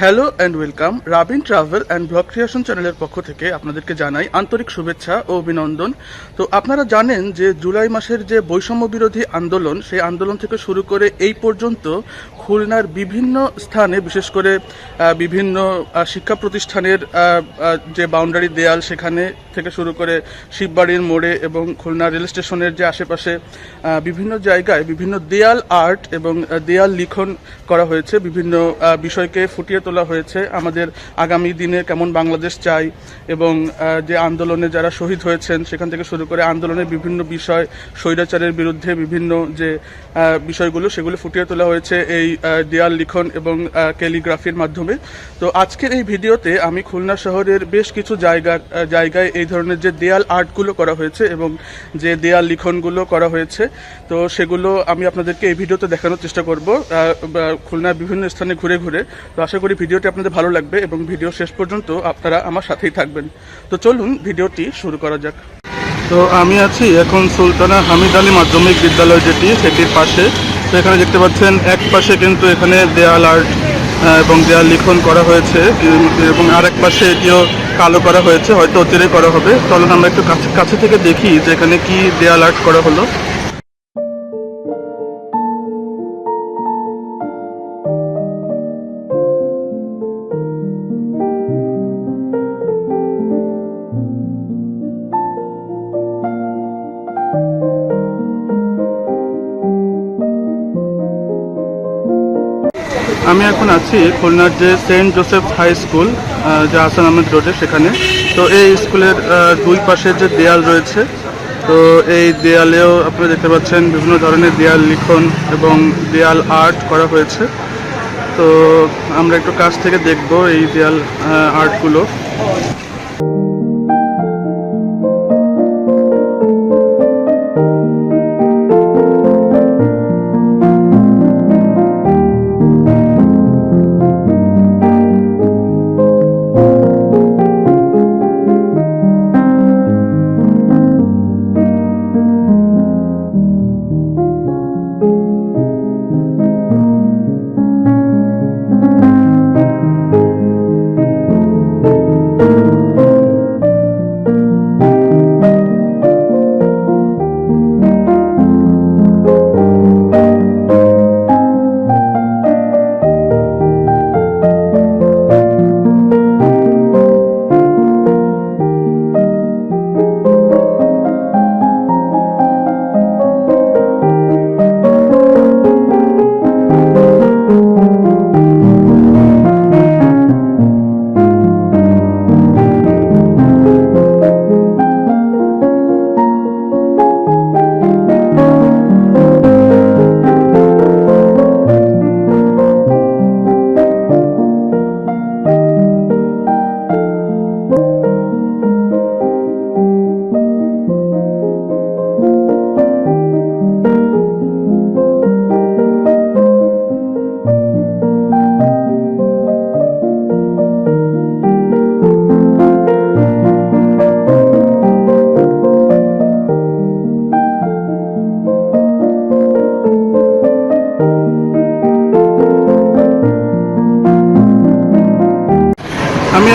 Hello and welcome Rabin travel and blog creation চ্যানেলের পক্ষ থেকে আপনাদেরকে জানাই আন্তরিক শুভেচ্ছা ও অভিনন্দন। তো আপনারা জানেন যে জুলাই মাসের যে বৈষম্য বিরোধী আন্দোলন, সেই আন্দোলন থেকে শুরু করে এই পর্যন্ত খুলনার বিভিন্ন স্থানে, বিশেষ করে বিভিন্ন শিক্ষা প্রতিষ্ঠানের যে বাউন্ডারি দেয়াল সেখানে থেকে শুরু করে শিববাড়ির মোড়ে এবং খুলনা রেল স্টেশনের যে আশেপাশে বিভিন্ন জায়গায় বিভিন্ন দেয়াল আর্ট এবং দেয়াল লিখন করা হয়েছে। বিভিন্ন বিষয়কে ফুটিয়ে তোলা হয়েছে। আমাদের আগামী দিনে কেমন বাংলাদেশ চাই এবং যে আন্দোলনে যারা শহীদ হয়েছেন, সেখান থেকে শুরু করে আন্দোলনের বিভিন্ন বিষয়, স্বৈরাচারের বিরুদ্ধে বিভিন্ন যে বিষয়গুলো, সেগুলো ফুটিয়ে তোলা হয়েছে এই দেয়াল লিখন এবং ক্যালিগ্রাফির মাধ্যমে। তো আজকের এই ভিডিওতে আমি খুলনা শহরের বেশ কিছু জায়গা জায়গায় এই ধরনের যে দেয়াল আর্টগুলো করা হয়েছে এবং যে দেয়াল লিখনগুলো করা হয়েছে, তো সেগুলো আমি আপনাদেরকে এই ভিডিওতে দেখানোর চেষ্টা করব খুলনার বিভিন্ন স্থানে ঘুরে ঘুরে। তো আশা করি ভিডিওটি আপনাদের ভালো লাগবে এবং ভিডিও শেষ পর্যন্ত আপনারা আমার সাথেই থাকবেন। তো চলুন ভিডিওটি শুরু করা যাক। তো আমি আছি এখন সুলতানা হামিদ আলী মাধ্যমিক বিদ্যালয় যেটি, সেটির পাশে। তো এখানে দেখতে পাচ্ছেন, এক পাশে কিন্তু এখানে দেয়াল আর্ট এবং দেয়াল লিখন করা হয়েছে এবং আরেক পাশে এটিও কালো করা হয়েছে, হয়তো অতিরে করা হবে। চলুন আমরা একটু কাছে থেকে দেখি যে এখানে কি দেয়াল আর্ট করা হলো। আছি খুলনার যে সেন্ট জোসেফ হাই স্কুল যে আসান আহমেদ রোডে সেখানে। তো এই স্কুলের দুই পাশে যে দেয়াল রয়েছে, তো এই দেয়ালেও আপনারা দেখতে পাচ্ছেন বিভিন্ন ধরনের দেয়াল লিখন এবং দেয়াল আর্ট করা হয়েছে। তো আমরা একটু কাছ থেকে দেখব এই দেয়াল আর্টগুলো।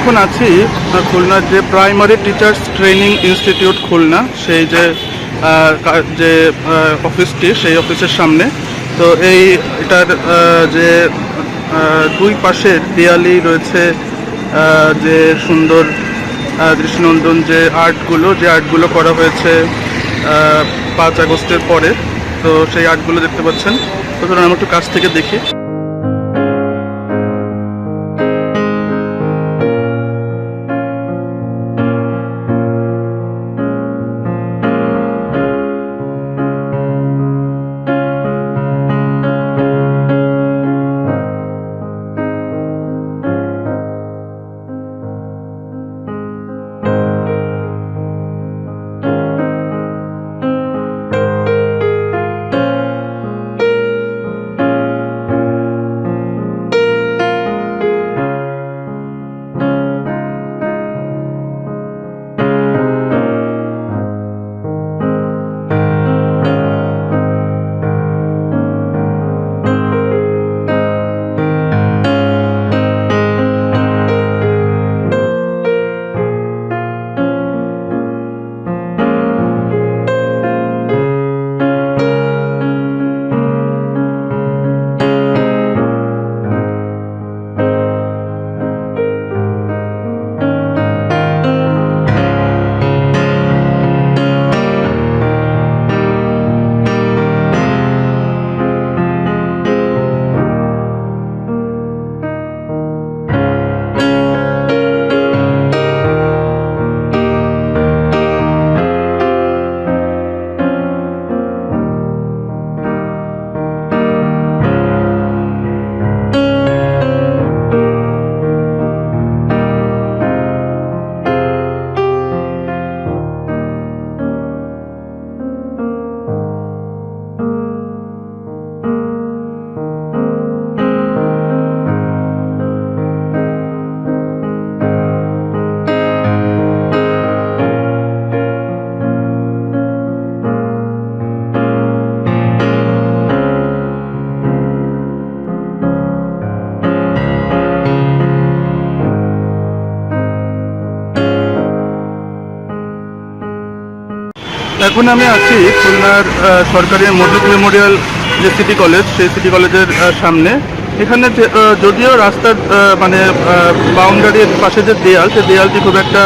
এখন আছি খুলনার যে primary teachers training institute Khulna, সেই যে যে অফিসটি সেই অফিসের সামনে। তো এই, এটার যে দুই পাশের দেয়ালি রয়েছে যে সুন্দর দৃষ্টিনন্দন যে আর্টগুলো যে আর্টগুলো করা হয়েছে পাঁচ আগস্টের পরে, তো সেই আর্টগুলো দেখতে পাচ্ছেন। তো ধরুন, আমি একটু কাছ থেকে দেখি। এখন আমি আছি খুলনার সরকারি মসজিদ মেমোরিয়াল যে সিটি কলেজ সেই সিটি কলেজের সামনে। এখানে যদিও রাস্তার মানে বাউন্ডারির পাশে যে দেয়াল সে দেয়ালটি খুব একটা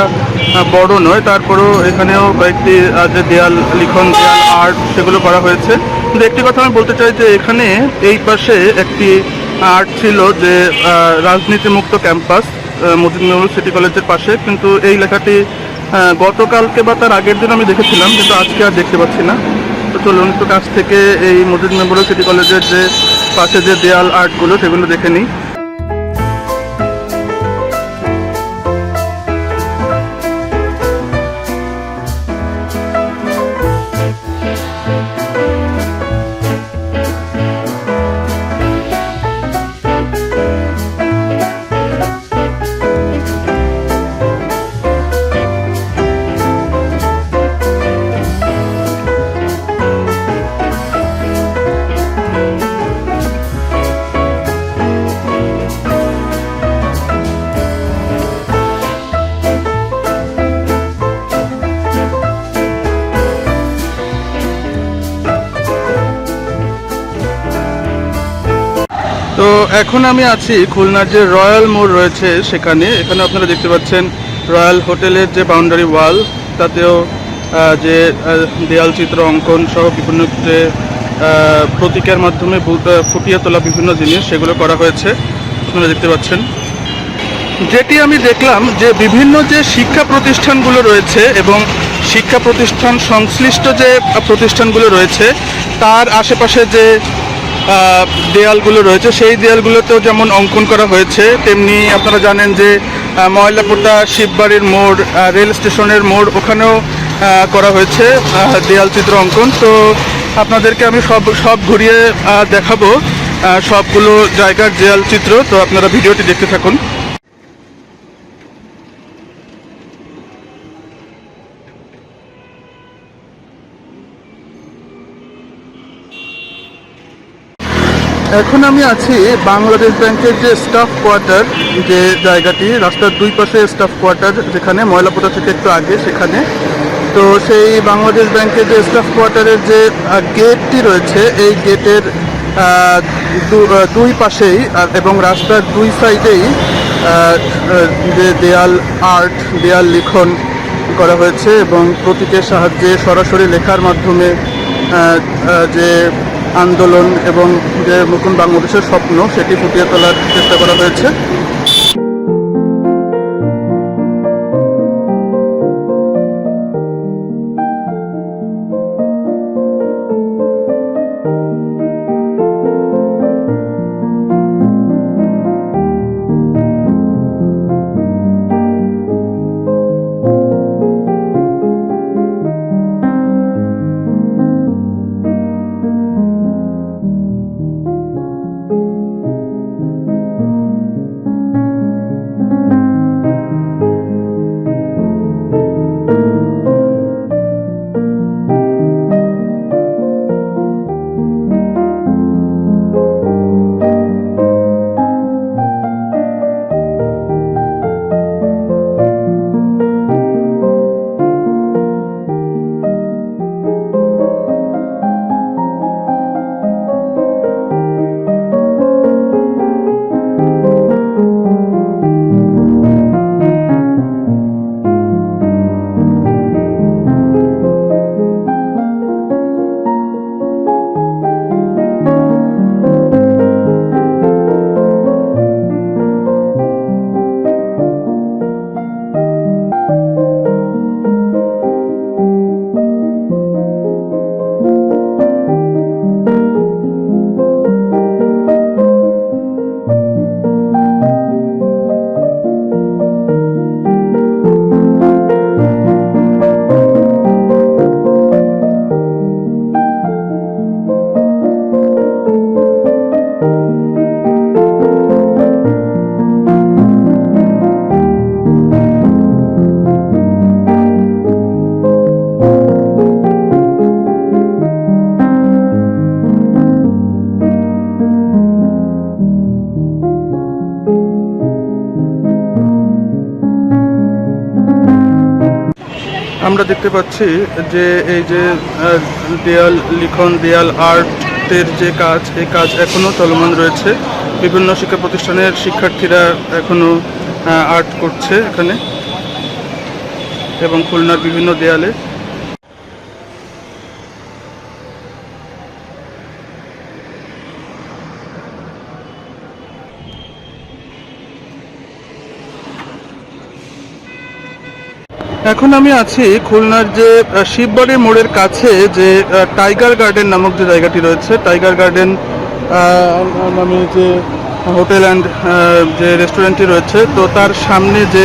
বড় নয়। তারপরেও এখানেও কয়েকটি যে দেয়াল লিখন দেয়াল আর্ট সেগুলো করা হয়েছে। কিন্তু একটি কথা আমি বলতে চাই যে এখানে এই পাশে একটি আর্ট ছিল যে আহ, রাজনীতি মুক্ত ক্যাম্পাস মসজিদ মেমোরিয়াল সিটি কলেজের পাশে। কিন্তু এই লেখাটি গতকালকে বা তার আগের দিন আমি দেখেছিলাম, কিন্তু আজকে আর দেখতে পাচ্ছি না। তো চলুন একটু কাছ থেকে এই মজুদ মেমোরিয়াল সিটি কলেজের যে পাশে যে দেয়াল আর্টগুলো, সেগুলো দেখে নিই। এখন আমি আছি খুলনার যে রয়্যাল মোড় রয়েছে সেখানে। এখানে আপনারা দেখতে পাচ্ছেন রয়্যাল হোটেলের যে বাউন্ডারি ওয়াল তাতেও যে দেয়াল চিত্র, অঙ্কন সহ বিভিন্ন যে প্রতীকের মাধ্যমে ফুটিয়ে তোলা বিভিন্ন জিনিস সেগুলো করা হয়েছে। আপনারা দেখতে পাচ্ছেন। যেটি আমি দেখলাম যে বিভিন্ন যে শিক্ষা প্রতিষ্ঠানগুলো রয়েছে এবং শিক্ষা প্রতিষ্ঠান সংশ্লিষ্ট যে প্রতিষ্ঠানগুলো রয়েছে, তার আশেপাশে যে দেয়ালগুলো রয়েছে। সেই দেয়ালগুলোতেও যেমন অঙ্কন করা হয়েছে, তেমনি আপনারা জানেন যে ময়লাপোটা শিববাড়ির মোড় রেল স্টেশনের মোড় ওখানেও করা হয়েছে দেয়াল চিত্র অঙ্কন। তো আপনাদেরকে আমি সব সব ঘুরিয়ে দেখাবো সবগুলো জায়গার দেয়াল চিত্র। তো আপনারা ভিডিওটি দেখতে থাকুন। এখন আমি আছি বাংলাদেশ ব্যাংকের যে স্টাফ কোয়ার্টার যে জায়গাটি, রাস্তার দুই পাশে স্টাফ কোয়ার্টার যেখানে ময়লাপোতা থেকে একটু আগে সেখানে। তো সেই বাংলাদেশ ব্যাংকের যে স্টাফ কোয়ার্টারের যে গেটটি রয়েছে, এই গেটের দুই পাশেই এবং রাস্তার দুই সাইডেই যে দেয়াল আর্ট, দেয়াল লিখন করা হয়েছে এবং প্রতীকের সাহায্যে সরাসরি লেখার মাধ্যমে যে আন্দোলন এবং যে নতুন বাংলাদেশের স্বপ্ন সেটি ফুটিয়ে তোলার চেষ্টা করা হয়েছে। আমরা দেখতে পাচ্ছি যে এই যে দেয়াল, লিখন, দেয়াল আর্টের যে কাজ, এই কাজ এখনও চলমান রয়েছে। বিভিন্ন শিক্ষা প্রতিষ্ঠানের শিক্ষার্থীরা এখনও আর্ট করছে এখানে। এবং খুলনার বিভিন্ন দেয়ালে এখন আমি আছি খুলনার যে আহ, শিববাড়ি মোড়ের কাছে যে টাইগার গার্ডেন নামক যে জায়গাটি রয়েছে। টাইগার গার্ডেন নামে যে হোটেল অ্যান্ড যে রেস্টুরেন্টটি রয়েছে তো তার সামনে যে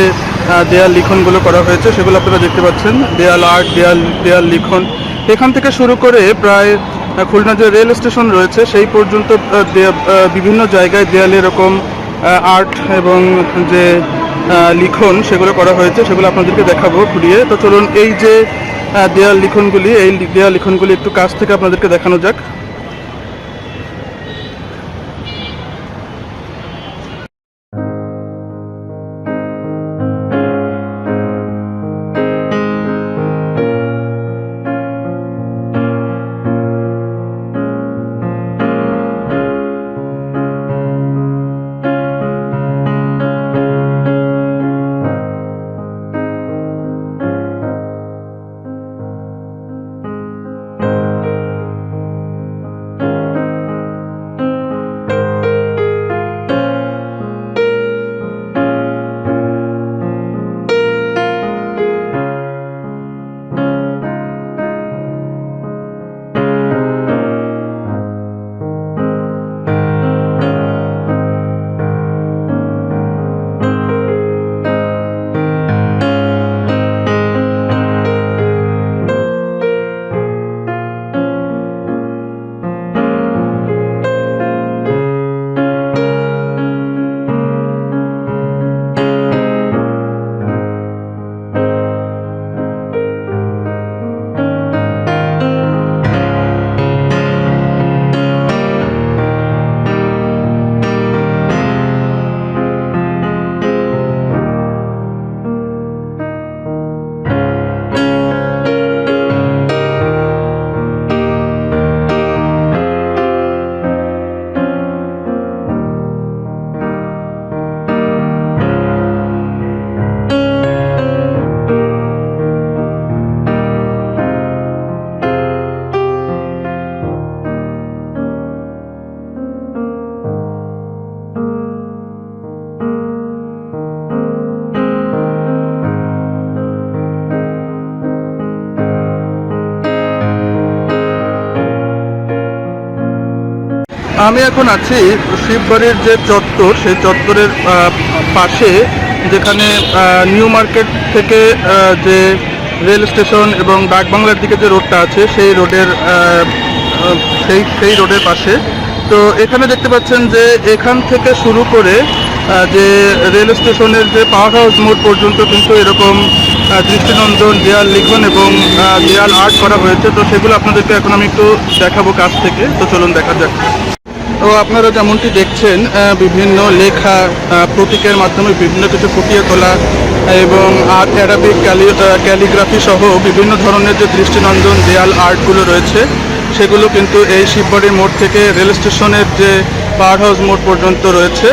দেয়াল লিখনগুলো করা হয়েছে সেগুলো আপনারা দেখতে পাচ্ছেন। দেয়াল আর্ট দেয়াল দেয়াল লিখন। এখান থেকে শুরু করে প্রায় খুলনা যে রেল স্টেশন রয়েছে সেই পর্যন্ত বিভিন্ন জায়গায় দেয়ালে এরকম আর্ট এবং যে লিখন সেগুলো করা হয়েছে, সেগুলো আপনাদেরকে দেখাবো ঘুরিয়ে তো চলুন এই যে দেয়াল লিখনগুলি, এই দেয়াল লিখনগুলি একটু কাছ থেকে আপনাদেরকে দেখানো যাক। আমি এখন আছি শিববাড়ির যে চত্বর, সেই চত্বরের পাশে যেখানে নিউ মার্কেট থেকে যে রেল স্টেশন এবং ডাকবাংলার দিকে যে রোডটা আছে, সেই রোডের সেই সেই রোডের পাশে। তো এখানে দেখতে পাচ্ছেন যে এখান থেকে শুরু করে যে রেল স্টেশনের যে পাওয়ার হাউস মোড় পর্যন্ত কিন্তু এরকম দৃষ্টিনন্দন দেয়াল লিখন এবং দেয়াল আর্ট করা হয়েছে। তো সেগুলো আপনাদেরকে এখন আমি একটু দেখাবো কাছ থেকে। তো চলুন দেখা যাক। তো আপনারা যেমনটি দেখছেন বিভিন্ন লেখা প্রতীকের মাধ্যমে বিভিন্ন কিছু ফুটিয়ে তোলা এবং আর্ট, অ্যারাবিক, ক্যালি ক্যালিগ্রাফি সহ বিভিন্ন ধরনের যে দৃষ্টিনন্দন দেয়াল আর্টগুলো রয়েছে, সেগুলো কিন্তু এই শিববাড়ির মোড় থেকে রেল স্টেশনের যে পাওয়ার হাউস মোড় পর্যন্ত রয়েছে।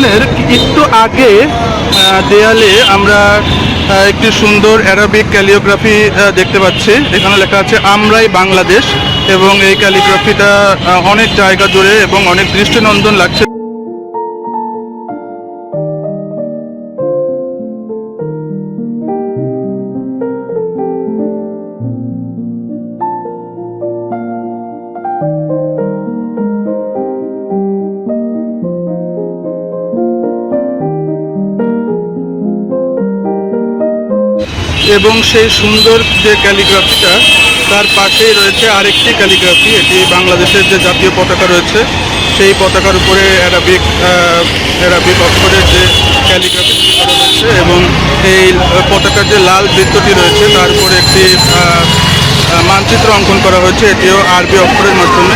স্টেশনের একটু আগে দেয়ালে আমরা একটি সুন্দর অ্যারাবিক ক্যালিওগ্রাফি দেখতে পাচ্ছি। এখানে লেখা আছে, আমরাই বাংলাদেশ এবং এই ক্যালিগ্রাফিটা অনেক জায়গা জুড়ে এবং অনেক দৃষ্টিনন্দন লাগছে। এবং সেই সুন্দর যে ক্যালিগ্রাফিটা তার পাশেই রয়েছে আরেকটি ক্যালিগ্রাফি এটি বাংলাদেশের যে জাতীয় পতাকা রয়েছে সেই পতাকার উপরে অ্যারাবিক অ্যারাবিক অক্ষরের যে ক্যালিগ্রাফি করা রয়েছে এবং এই পতাকার যে লাল বৃত্তটি রয়েছে তার উপরে একটি মানচিত্র অঙ্কন করা হয়েছে এটিও আরবি অক্ষরের মাধ্যমে।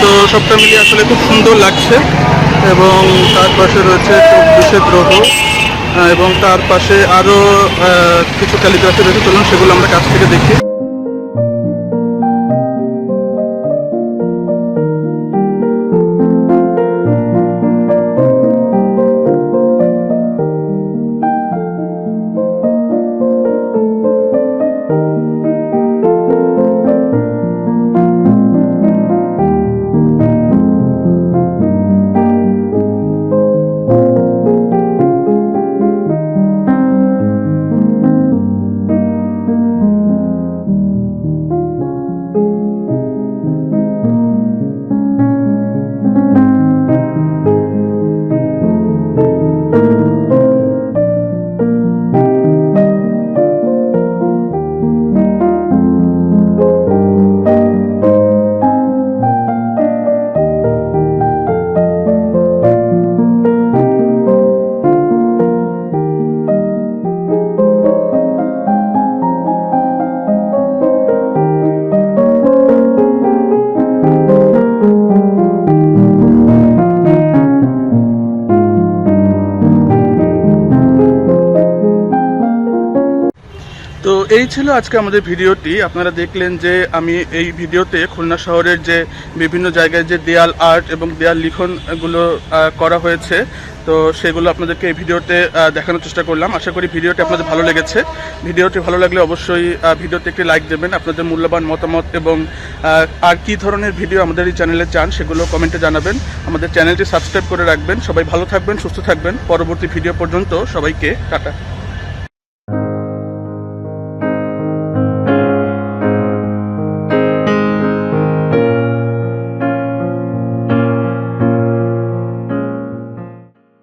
তো সবটা মিলিয়ে আসলে খুব সুন্দর লাগছে এবং তার পাশে রয়েছে চব্বিশে আহ, এবং তার পাশে আরও কিছু ক্যালিগ্রাফি রয়েছে চলুন সেগুলো আমরা কাছ থেকে দেখি। তো এই ছিল আজকে আমাদের ভিডিওটি। আপনারা দেখলেন যে আমি এই ভিডিওতে খুলনা শহরের যে বিভিন্ন জায়গায় যে দেয়াল আর্ট এবং দেয়াল লিখনগুলো করা হয়েছে, তো সেগুলো আপনাদেরকে এই ভিডিওতে দেখানোর চেষ্টা করলাম। আশা করি ভিডিওটি আপনাদের ভালো লেগেছে। ভিডিওটি ভালো লাগলে অবশ্যই ভিডিওতে একটি লাইক দেবেন, আপনাদের মূল্যবান মতামত এবং আর কী ধরনের ভিডিও আমাদের এই চ্যানেলে চান সেগুলো কমেন্টে জানাবেন। আমাদের চ্যানেলটি সাবস্ক্রাইব করে রাখবেন। সবাই ভালো থাকবেন, সুস্থ থাকবেন। পরবর্তী ভিডিও পর্যন্ত সবাইকে টাটা।